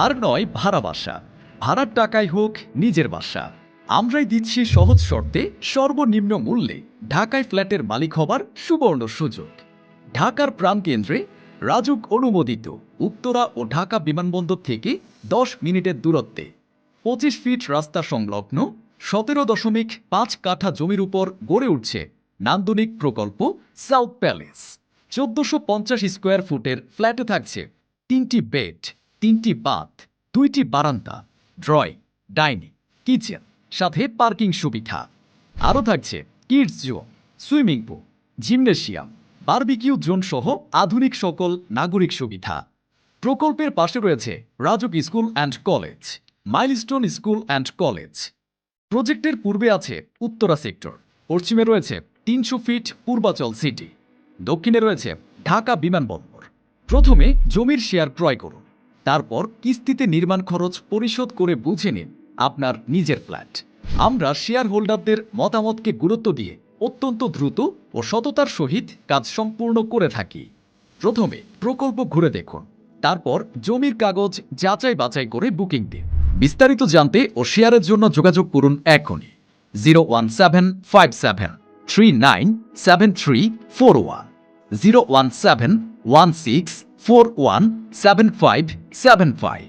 আর নয় ভাড়া বাসা। ভাড়ার টাকায় হোক নিজের বাসা। আমরাই দিচ্ছি সহজ শর্তে সর্বনিম্ন মূল্যে ঢাকায় ফ্ল্যাটের মালিক হবার সুবর্ণ সুযোগ। ঢাকার প্রাণকেন্দ্রে রাজুক অনুমোদিত উত্তরা ও ঢাকা বিমানবন্দর থেকে দশ মিনিটের দূরত্বে। পঁচিশ ফিট রাস্তা সংলগ্ন সতেরো দশমিক পাঁচ কাঠা জমির উপর গড়ে উঠছে নান্দনিক প্রকল্প সাউথ প্যালেস। চোদ্দশো পঞ্চাশ স্কোয়ার ফুটের ফ্ল্যাটে থাকছে তিনটি বেড। তিনটি বাথ দুইটি বারান্দা, ড্রয়িং, ডাইনিং, কিচেন, সাথে পার্কিং সুবিধা। আরও থাকছে kids zone, swimming pool, gymnasium, barbecue zone সহ আধুনিক সকল নাগরিক সুবিধা। প্রকল্পের পাশে রয়েছে Rajuk school and college, Milestone school and college. প্রজেক্টের পূর্বে আছে উত্তরা সেক্টর, পশ্চিমে রয়েছে তিনশো ফিট পূর্বাচল সিটি, দক্ষিণে রয়েছে ঢাকা বিমানবন্দর। প্রথমে জমির শেয়ার ক্রয় করুন। তারপর কিস্তিতে নির্মাণ খরচ পরিশোধ করে বুঝে নিন আপনার নিজের ফ্ল্যাট। আমরা শেয়ার হোল্ডারদের মতামতকে গুরুত্ব দিয়ে অত্যন্ত দ্রুত ও সততার সহিত কাজ সম্পূর্ণ করে থাকি। প্রথমে প্রকল্প ঘুরে দেখুন। তারপর জমির কাগজ যাচাই বাছাই করে বুকিং দিন। বিস্তারিত জানতে ও শেয়ারের জন্য যোগাযোগ করুন এখনই। Zero one seven five seven three nine seven three four one. Zero one seven one six four one seven five seven five